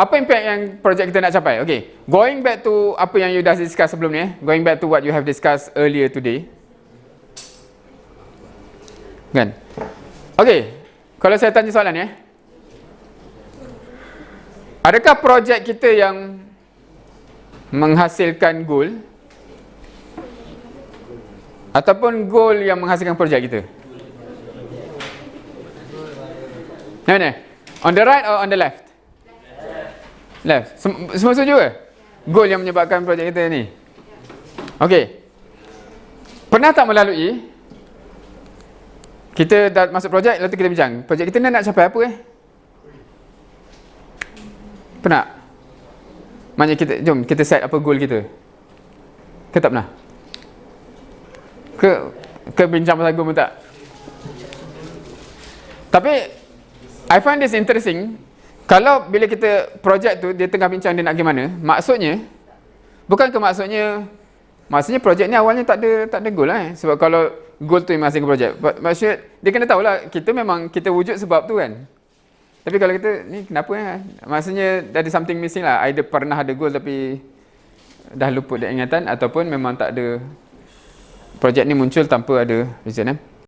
Apa impact yang projek kita nak capai? Okay, going back to apa yang you dah discuss sebelum ni, eh? going back to what you have discussed earlier today. Kan? Okay, kalau saya tanya soalan ni, eh? adakah projek kita yang menghasilkan goal ataupun goal yang menghasilkan projek kita? Mana? On the right or on the left? Sem- semua setuju ke? Goal yang menyebabkan projek kita ni. Okey. Pernah tak melalui kita dah masuk projek tu kita bincang. Projek kita ni nak capai apa eh? Pernah? Maknanya kita jom kita set apa goal kita. Ke tak pernah? Ke ke bincang pasal goal pun tak? Tapi I find this interesting. Kalau bila kita projek tu dia tengah bincang dia nak gimana, maksudnya bukan ke maksudnya maksudnya projek ni awalnya tak ada tak ada goal lah eh. Sebab kalau goal tu masih ke projek. Maksudnya dia kena tahulah kita memang kita wujud sebab tu kan. Tapi kalau kita ni kenapa eh? Maksudnya ada something missing lah. Either pernah ada goal tapi dah luput dari ingatan ataupun memang tak ada projek ni muncul tanpa ada reason eh.